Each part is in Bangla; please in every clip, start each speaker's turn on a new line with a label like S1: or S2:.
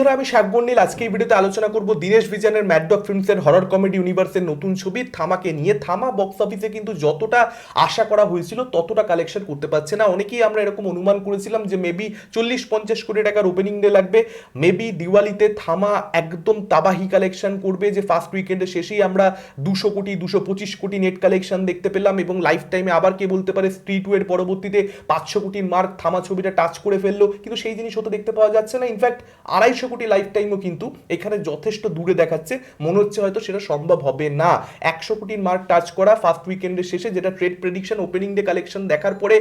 S1: বন্ধুরা, আমি শাকবন নীল আজকে এই ভিডিওতে আলোচনা করব দীনেশ বিজানের ম্যাডডগ ফিল্মসের হরর কমেডি ইউনিভার্সের নতুন ছবি, থামাকে নিয়ে। থামা বক্স অফিসে কিন্তু যতটা আশা করা হয়েছিল, ততটা কালেকশন করতে পারছে না। অনেকেই আমরা এরকম অনুমান করেছিলাম যে মেবি চল্লিশ, পঞ্চাশ কোটি টাকার ওপেনিং ডে লাগবে। মেবি দিওয়ালিতে থামা একদম তাবাহি কালেকশন করবে, যে ফার্স্ট উইকেন্ডের শেষেই আমরা দুশো কোটি, দুশো পঁচিশ কোটি নেট কালেকশন দেখতে পেলাম এবং লাইফ টাইমে আবার কে বলতে পারে স্ট্রিট ওয়ের পরবর্তীতে পাঁচশো কোটির মার্ক থামা ছবিটা টাচ করে ফেলল। কিন্তু সেই জিনিস হতে দেখতে পাওয়া যাচ্ছে না। ইনফ্যাক্ট আড়াইশো কোটি লাইফ টাইমও কিন্তু এখানে যথেষ্ট দূরে দেখাচ্ছে। মনে হচ্ছে হয়তো সেটা সম্ভব হবে না। একশো কোটির মার্ক টাচ করা ফার্স্ট উইকেন্ডের শেষে যেটা trade prediction opening day collection দেখার পরে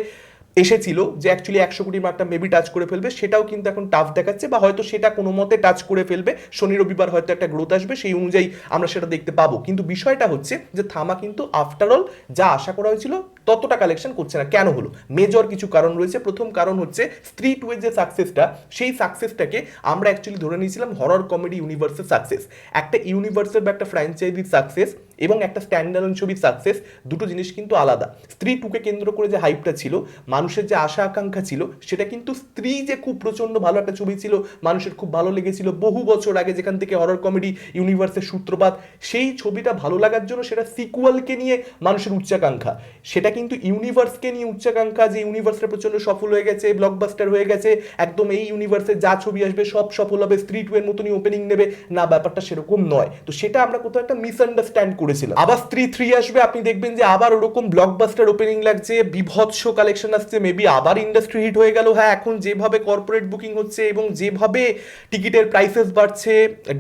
S1: এসেছিল যে অ্যাকচুয়ালি একশো কোটি মার্কটা মেবি টাচ করে ফেলবে, সেটাও কিন্তু এখন টাফ দেখাচ্ছে বা হয়তো সেটা কোনো মতে টাচ করে ফেলবে। শনি রবিবার হয়তো একটা গ্রোথ আসবে, সেই অনুযায়ী আমরা সেটা দেখতে পাবো। কিন্তু বিষয়টা হচ্ছে যে থামা কিন্তু আফটারঅল যা আশা করা হয়েছিল ততটা কালেকশন করছে না। কেন হলো? মেজর কিছু কারণ রয়েছে। প্রথম কারণ হচ্ছে স্ত্রী টু এর যে সাকসেসটা সেই সাকসেসটাকে আমরা অ্যাকচুয়ালি ধরে নিয়েছিলাম হরর কমেডি ইউনিভার্সের সাকসেস একটা ইউনিভার্সের বা একটা ফ্র্যাঞ্চাইজির সাকসেস এবং একটা স্ট্যান্ডার্ন ছবির সাকসেস দুটো জিনিস কিন্তু আলাদা। স্ত্রী টুকে কেন্দ্র করে যে হাইপটা ছিল, মানুষের যে আশা আকাঙ্ক্ষা ছিল, সেটা কিন্তু স্ত্রী যে খুব প্রচণ্ড ভালো একটা ছবি ছিল, মানুষের খুব ভালো লেগেছিল বহু বছর আগে, যেখান থেকে হরর কমেডি ইউনিভার্সের সূত্রপাত, সেই ছবিটা ভালো লাগার জন্য সেটা সিকুয়ালকে নিয়ে মানুষের উচ্চাকাঙ্ক্ষা। সেটা কিন্তু ইউনিভার্সকে নিয়ে উচ্চাকাঙ্ক্ষা, যে ইউনিভার্সটা প্রচণ্ড সফল হয়ে গেছে ব্লকবাস্টার হয়ে গেছে, একদম এই ইউনিভার্সে যা ছবি আসবে সব সফল হবে, স্ত্রী টু এর মতনই ওপেনিং নেবে। না, ব্যাপারটা সেরকম নয়। তো সেটা আমরা কোথাও একটা মিসআন্ডারস্ট্যান্ড করেছিলাম আবার স্ত্রী থ্রি আসবে, আপনি দেখবেন যে আবার ওরকম ব্লকবাস্টার ওপেনিং লাগছে, বিভৎস কালেকশন আসছে মেবি আবার ইন্ডাস্ট্রি হিট হয়ে গেল। হ্যাঁ এখন যেভাবে কর্পোরেট বুকিং হচ্ছে এবং যেভাবে টিকিটের প্রাইসেস বাড়ছে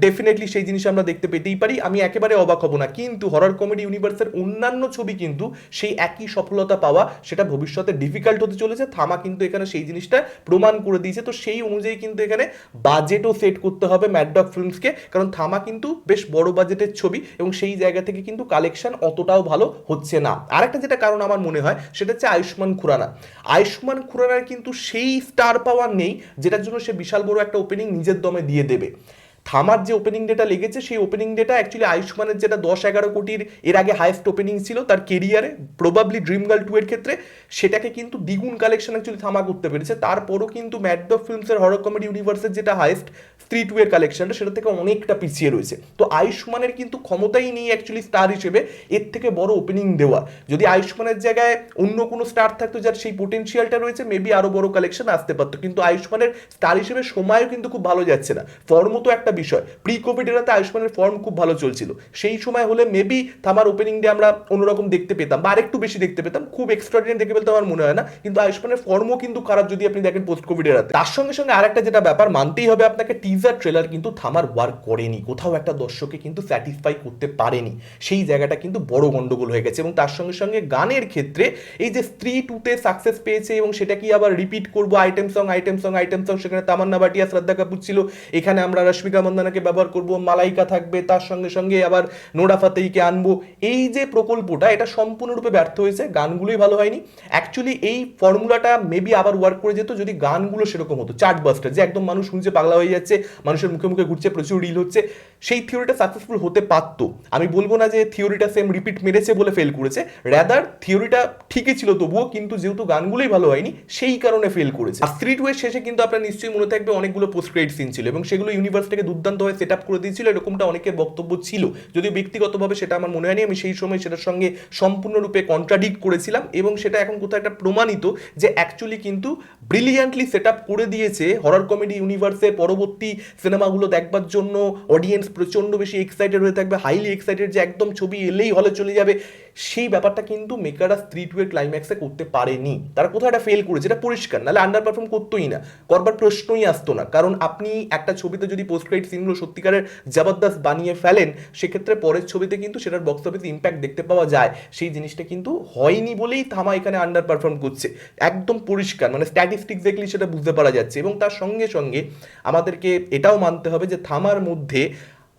S1: ডেফিনেটলি সেই জিনিস আমরা দেখতে পেতেই পারি। আমি একেবারে অবাক হব না। কিন্তু হরর কমেডি ইউনিভার্সের অন্যান্য ছবি কিন্তু সেই একই সফলতা পাওয়া, সেটা ভবিষ্যতে ডিফিকাল্ট হতে চলেছে। থামা কিন্তু এখানে সেই জিনিসটা প্রমাণ করে দিয়েছে। তো সেই অনুযায়ী কিন্তু এখানে বাজেটও সেট করতে হবে ম্যাডডগ ফিল্মসকে কারণ থামা কিন্তু বেশ বড় বাজেটের ছবি এবং সেই জায়গা থেকে কিন্তু কালেকশন অতটাও ভালো হচ্ছে না। আরেকটা যেটা কারণ আমার মনে হয়, সেটা হচ্ছে আয়ুষ্মান খুরানা। আয়ুষ্মান খুরানার কিন্তু সেই স্টার পাওয়ার নেই, যেটার জন্য সে বিশাল বড় একটা ওপেনিং নিজের দমে দিয়ে দেবে। থামার যে ওপেনিং ডেটা লেগেছে, সেই ওপেনিং ডেটা অ্যাকচুয়ালি আয়ুষ্মানের যেটা দশ এগারো কোটির এর আগে হায়েস্ট ওপেনিং ছিল, তার কেরিয়ারে প্রবাবলি ড্রিম গার্ল টু এর ক্ষেত্রে, সেটাকে কিন্তু দ্বিগুণ কালেকশন অ্যাকচুয়ালি থামা করতে পেরেছে। তারপরও কিন্তু ম্যাড অফ ফিল্মসের হরর কমেডি ইউনিভার্সের যেটা হায়েস্ট স্ত্রী টু এর কালেকশনটা সেটা থেকে অনেকটা পিছিয়ে রয়েছে। তো আয়ুষ্মানের কিন্তু ক্ষমতাই নেই অ্যাকচুয়ালি স্টার হিসেবে, এর থেকে বড় ওপেনিং দেওয়া। যদি আয়ুষ্মানের জায়গায় অন্য কোনো স্টার থাকতো যার সেই পোটেনশিয়ালটা রয়েছে মেবি আরও বড় কালেকশন আসতে পারতো। কিন্তু আয়ুষ্মানের স্টার হিসেবে সময়ও কিন্তু খুব ভালো যাচ্ছে না। ফর্মও তো একটা বিষয়। প্রি কোভিড এরাতে আয়ুষ্মানের ফর্ম খুব ভালো চলছিল। সেই সময় হলে মেবি থামার ওপেনিং ডে আমরা অন্যরকম দেখতে পেতাম বা আরেকটু বেশি দেখতে পেতাম। খুব এক্সট্রাডিনারি দেখে ফেলতে আমার মনে হয় না। কিন্তু আয়ুষ্মানের ফর্মও কিন্তু খারাপ যদি আপনি দেখেন পোস্ট কোভিড এরাতে তার সঙ্গে সঙ্গে আরেকটা যেটা ব্যাপার, মানতেই হবে আপনাকে টিজার ট্রেলার কিন্তু থামার ওয়ার্ক করেনি। কোথাও একটা দর্শককে কিন্তু স্যাটিসফাই করতে পারেনি। সেই জায়গাটা কিন্তু বড় গন্ডগোল হয়ে গেছে এবং তার সঙ্গে সঙ্গে গানের ক্ষেত্রে এই যে স্ত্রী টুতে সাকসেস পেয়েছে এবং সেটা কি আবার রিপিট করব? Item song item song item song সেখানে তামান্না বাটিয়া শ্রদ্ধা কাপুর ছিল। এখানে আমরা রশ্মিকা মন্দানাকে ব্যবহার করব, মালাইকা থাকবে, তার সঙ্গে সঙ্গে আবার নোরা ফাতেইকে আনব। এই যে প্রকল্পটা, এটা সম্পূর্ণরূপে ব্যর্থ হয়েছে, গানগুলোই ভালো হয়নি। অ্যাকচুয়ালি এই ফর্মুলাটা মেবি আবার ওয়ার্ক করে যেত যদি গানগুলো সেরকম হতো। চার্ট বাস্টার যে একদম মানুষ শুনছে, পাগলা হয়ে যাচ্ছে, মানুষের মুখে মুখে ঘুরছে, প্রচুর রিল হচ্ছে, সেই থিওরিটা সাকসেসফুল হতে পারতো। আমি বলব না যে থিওরিটা সেম রিপিট মেরেছে বলে ফেল করেছে র্যাদার থিওরিটা ঠিকই ছিল তবুও, কিন্তু যেহেতু গানগুলোই ভালো হয়নি, সেই কারণে ফেল করেছে। আর স্ট্রিট ওয়ের শেষে কিন্তু আপনার নিশ্চয়ই মনে থাকবে অনেকগুলো পোস্ট ক্রেডিট সিন ছিল, এবং সেগুলো ইউনিভার্সটাকে দুর্দান্তভাবে সেট আপ করে দিয়েছিল, এরকমটা অনেকের বক্তব্য ছিল। যদিও ব্যক্তিগতভাবে সেটা আমার মনে হয়নি, আমি সেই সময় সেটার সঙ্গে সম্পূর্ণরূপে কন্ট্রাডিক্ট করেছিলাম এবং সেটা এখন কোথাও একটা প্রমাণিত যে অ্যাকচুয়ালি কিন্তু ব্রিলিয়ান্টলি সেট আপ করে দিয়েছে হরর কমেডি ইউনিভার্সের পরবর্তী সিনেমাগুলো দেখবার জন্য অডিয়েন্স প্রচণ্ড বেশি এক্সাইটেড হয়ে থাকবে হাইলি এক্সাইটেড যে একদম ছবি এলেই হলে চলে যাবে। সেই ব্যাপারটা কিন্তু মেকাররা স্ত্রী টু এর ক্লাইম্যাক্সে করতে পারেনি। তারা কোথাও একটা ফেল করেছে, এটা পরিষ্কার, নাহলে আন্ডার পারফর্ম করতোই না। করবার প্রশ্নই আসতো না, কারণ আপনি একটা ছবিতে যদি পোস্ট ক্রেডিট সিনগুলো সত্যিকারের জবরদস্ত বানিয়ে ফেলেন, সেক্ষেত্রে পরের ছবিতে কিন্তু সেটার বক্স অফিস ইম্প্যাক্ট দেখতে পাওয়া যায়। সেই জিনিসটা কিন্তু হয়নি বলেই থামা এখানে আন্ডার পারফর্ম করছে। একদম পরিষ্কার মানে স্ট্যাটিস্টিক্স দেখলে সেটা বুঝতে পারা যাচ্ছে। এবং তার সঙ্গে সঙ্গে আমাদেরকে এটাও মানতে হবে যে থামার মধ্যে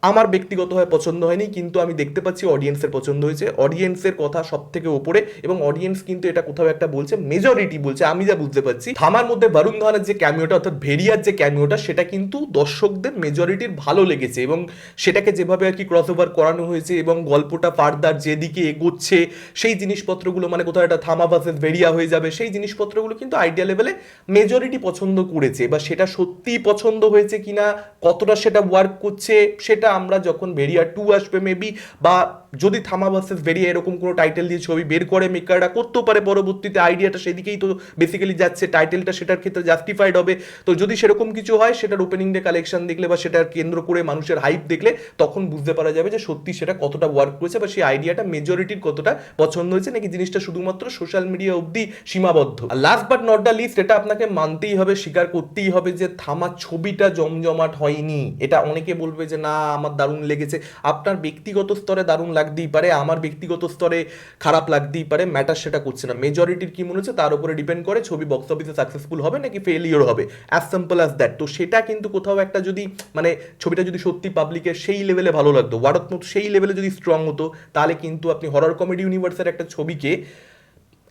S1: আমার ব্যক্তিগতভাবে পছন্দ হয়নি, কিন্তু আমি দেখতে পাচ্ছি অডিয়েন্সের পছন্দ হয়েছে। অডিয়েন্সের কথা সব থেকে ওপরে এবং অডিয়েন্স কিন্তু এটা কোথাও একটা বলছে মেজরিটি বলছে, আমি যা বুঝতে পারছি। থামার মধ্যে বরুণ ধাওয়ানের যে ক্যামিওটা অর্থাৎ ভেরিয়ার যে ক্যামিওটা সেটা কিন্তু দর্শকদের মেজরিটির ভালো লেগেছে এবং সেটাকে যেভাবে আর কি ক্রস ওভার করানো হয়েছে এবং গল্পটা ফার্দার যেদিকে এগোচ্ছে, সেই জিনিসপত্রগুলো মানে কোথাও একটা থামা ভার্সেস ভেরিয়া হয়ে যাবে, সেই জিনিসপত্রগুলো কিন্তু আইডিয়া লেভেলে মেজরিটি পছন্দ করেছে। বা সেটা সত্যিই পছন্দ হয়েছে কিনা, কতটা সেটা ওয়ার্ক করছে, সেটা আমরা যখন ভেরিয়া টু আসবে মেবি বা যদি থামা ভার্সেস ভেরিয়া এরকম কোনো টাইটেল দিয়ে ছবি বের করে মেকাররা করতেও পারে, পরবর্তীতে আইডিয়াটা সেদিকেই তো বেসিক্যালি যাচ্ছে টাইটেলটা সেটার ক্ষেত্রে জাস্টিফাইড হবে। তো যদি সেরকম কিছু হয়, সেটার ওপেনিং ডে কালেকশন দেখলে বা সেটার কেন্দ্র করে মানুষের হাইপ দেখলে, তখন বুঝতে পারা যাবে যে সত্যি সেটা কতটা ওয়ার্ক করেছে বা সেই আইডিয়াটা মেজরিটির কতটা পছন্দ হয়েছে, নাকি জিনিসটা শুধুমাত্র সোশ্যাল মিডিয়া অবধি সীমাবদ্ধ। Last but not the least এটা আপনাকে মানতেই হবে, স্বীকার করতেই হবে যে থামা ছবিটা জমজমাট হয়নি। এটা অনেকে বলবে যে, না, আমার দারুণ লেগেছে। আপনার ব্যক্তিগত স্তরে দারুণ লাগতেই পারে, আমার ব্যক্তিগত স্তরে খারাপ লাগতেই পারে ম্যাটার সেটা করছে না। মেজরিটির কি মনে হচ্ছে? তার উপরে ডিপেন্ড করে ছবি বক্স অফিসে সাকসেসফুল হবে নাকি ফেলিওর হবে। অ্যাজ সিম্পল অ্যাজ দ্যাট তো সেটা কিন্তু কোথাও একটা যদি মানে ছবিটা যদি সত্যি পাবলিকের সেই লেভেলে ভালো লাগতো ওয়ারতমত সেই লেভেলে যদি স্ট্রং হতো, তাহলে কিন্তু আপনি হরর কমেডি ইউনিভার্সের একটা ছবিকে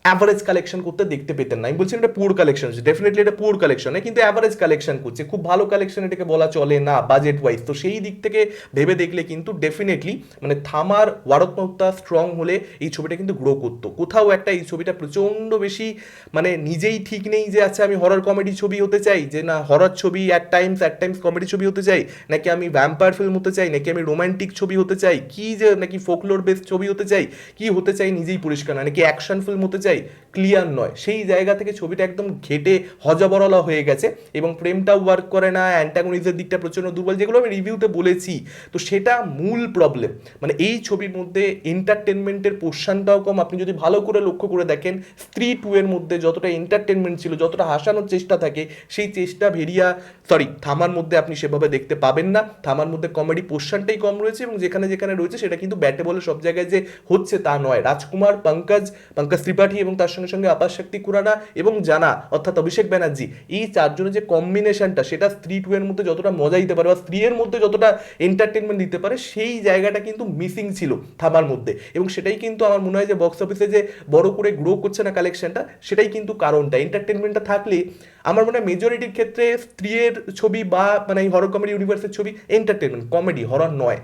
S1: অ্যাভারেজ কালেকশন করতে দেখতে পেতেন না। আমি বলছি এটা পুর কালেকশন ডেফিনেটলি এটা পুর কালেকন কিন্তু অ্যাভারেজ কালেকশন করছে। খুব ভালো কালেকশন এটাকে বলা চলে না বাজেট ওয়াইজ তো সেই দিক থেকে ভেবে দেখলে কিন্তু ডেফিনেটলি মানে থামার ওয়ারত্মকতা স্ট্রং হলে এই ছবিটা কিন্তু গ্রো করতো। কোথাও একটা এই ছবিটা প্রচণ্ড বেশি মানে নিজেই ঠিক নেই যে আচ্ছা আমি হরর কমেডি ছবি হতে চাই। যে, না হরর ছবি at times at times comedy ছবি হতে চাই। নাকি, আমি ভ্যাম্পায়ার ফিল্ম হতে চাই? নাকি, আমি রোমান্টিক ছবি হতে চাই? কি যে, নাকি ফোকলোর বেস ছবি হতে চাই? কি হতে চাই নিজেই পরিষ্কার না। নাকি অ্যাকশন ফিল্ম হতে চাই? ক্লিয়ার নয়। সেই জায়গা থেকে ছবিটা একদম ঘেটে হজবরলা হয়ে গেছে এবং প্রেমটাও ওয়ার্ক করে না অ্যান্টাগনিজের দিকটা প্রচণ্ড দুর্বল, যেগুলো আমি রিভিউতে বলেছি। তো সেটা মূল প্রবলেম মানে এই ছবির মধ্যে এন্টারটেনমেন্টের পোর্শনটাও কম। আপনি যদি ভালো করে লক্ষ্য করে দেখেন স্ত্রী টু এর মধ্যে যতটা এন্টারটেনমেন্ট ছিল, যতটা হাসানোর চেষ্টা থাকে, সেই চেষ্টা ভেরিয়া সরি থামার মধ্যে আপনি সেভাবে দেখতে পাবেন না। থামার মধ্যে কমেডি পোর্শনটাই কম রয়েছে এবং যেখানে যেখানে রয়েছে, সেটা কিন্তু ব্যাটে বলে সব জায়গায় যে হচ্ছে তা নয়। রাজকুমার, পঙ্কজ পঙ্কজ ত্রিপাঠী এবং তার সঙ্গে সঙ্গে আপাস শক্তি কুরানা এবং জানা, অর্থাৎ অভিষেক ব্যানার্জি, এই চারজনের যে কম্বিনেশনটা সেটা স্ত্রী টু এর মধ্যে যতটা মজা দিতে পারে বা স্ত্রীর মধ্যে যতটা এন্টারটেনমেন্ট দিতে পারে, সেই জায়গাটা কিন্তু মিসিং ছিল থামার মধ্যে। এবং সেটাই কিন্তু আমার মনে হয় যে বক্স অফিসে যে বড় করে গ্রো করছে না কালেকশনটা সেটাই কিন্তু কারণটা। এন্টারটেনমেন্টটা থাকলে আমার মনে হয় মেজরিটির ক্ষেত্রে স্ত্রীর ছবি বা মানে এই হরর কমেডি ইউনিভার্সের ছবি এন্টারটেনমেন্ট কমেডি হরর নয়।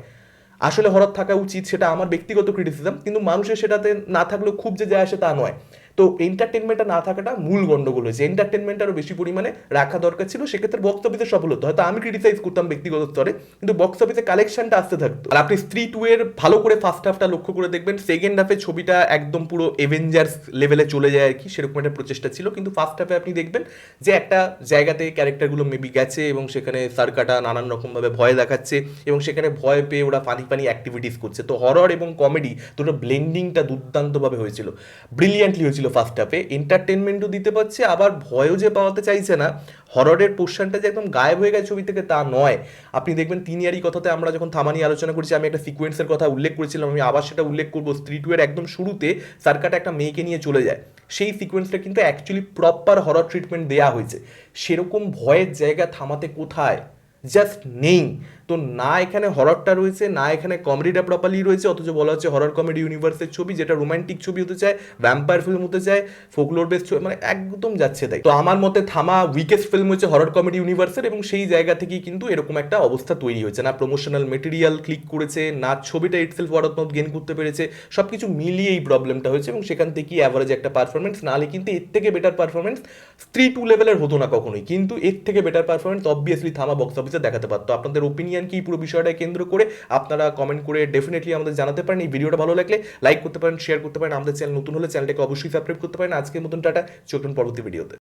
S1: আসলে হরত থাকা উচিত, সেটা আমার ব্যক্তিগত ক্রিটিসিজম কিন্তু মানুষের সেটাতে না থাকলেও খুব যে যায় আসে তা নয়। তো এন্টারটেনমেন্টটা না থাকাটা মূল গন্ডগোল হয়েছে। এন্টারটেনমেন্ট আরও বেশি পরিমাণে রাখা দরকার ছিল, সেক্ষেত্রে বক্স অফিসে সফল হতো। হয়তো আমি ক্রিটিসাইজ করতাম ব্যক্তিগত স্তরে, কিন্তু বক্স অফিসে কালেকশনটা আসতে থাকতো। আর আপনি স্ত্রী টু এর ভালো করে ফার্স্ট হাফটা লক্ষ্য করে দেখবেন সেকেন্ড হাফে ছবিটা একদম পুরো এভেঞ্জার্স লেভেলে চলে যায় আর কি, সেরকম একটা প্রচেষ্টা ছিল। কিন্তু ফার্স্ট হাফে আপনি দেখবেন যে একটা জায়গাতে ক্যারেক্টারগুলো মেবি গেছে এবং সেখানে সার্কাটা নানান রকমভাবে ভয় দেখাচ্ছে এবং সেখানে ভয় পেয়ে ওরা ফানি ফানি অ্যাক্টিভিটিস করছে। তো হরর এবং কমেডি দুটো ব্লেন্ডিংটা দুর্দান্তভাবে হয়েছিল। ব্রিলিয়ান্টলি হয়েছিল। ফার্স্ট হাফে এন্টারটেনমেন্টও দিতে পারছে, আবার ভয়ও যে পাওয়াতে চাইছে না। হররের পোর্শনটা যে একদম গায়েব হয়ে গেছে ছবি থেকে, তা নয়। আপনি দেখবেন তিনিয়ারি কথাতে আমরা যখন থামানি আলোচনা করেছি, আমি একটা সিকোয়েন্সের কথা উল্লেখ করেছিলাম, আমি আবার সেটা উল্লেখ করব। স্ত্রী টু এর একদম শুরুতে সার্কাটা একটা মেয়েকে নিয়ে চলে যায়। সেই সিকোয়েন্সটা কিন্তু অ্যাকচুয়ালি প্রপার হরর ট্রিটমেন্ট দেওয়া হয়েছে। সেরকম ভয়ের জায়গা থামাতে কোথায়? জাস্ট নেই। তো না এখানে হররটা রয়েছে, না এখানে কমেডিটা প্রপারলি রয়েছে, অথচ বলা হচ্ছে হরর কমেডি ইউনিভার্সের ছবি, যেটা রোমান্টিক ছবি হতে চায় ভ্যাম্পায়ার ফিল্ম হতে চায় ফোকলোর বেস ছবি মানে একদম যাচ্ছে তাই। তো আমার মতে থামা উইকেস্ট ফিল্ম হচ্ছে হরর কমেডি ইউনিভার্সের এবং সেই জায়গা থেকেই কিন্তু এরকম একটা অবস্থা তৈরি হয়েছে। না প্রমোশনাল মেটেরিয়াল ক্লিক করেছে, না ছবিটা ইটসেলফ ওয়ারতমত গেন করতে পেরেছে সব কিছু মিলিয়ে এই প্রবলেমটা হয়েছে এবং সেখান থেকেই অ্যাভারেজ একটা পারফরমেন্স নাহলে কিন্তু এর থেকে বেটার পারফরমেন্স স্ত্রী টু লেভেলের হতো না কখনোই। কিন্তু এর থেকে better performance obviously Thamma box অফিসে দেখাতে পারতো। আপনাদের ওপিনিয়ন কি, পুরো বিষয়টা কেন্দ্র করে আপনারা কমেন্ট করে ডেফিনেটলি আমাদের জানাতে পারেন। এই ভিডিওটা ভালো লাগলে লাইক করতে পারেন শেয়ার করতে পারেন। আমাদের চ্যানেল নতুন হলে চ্যানেলটাকে অবশ্যই সাবস্ক্রাইব করতে পারেন। আজকের মতন টাটা চলুন পরবর্তী ভিডিওতে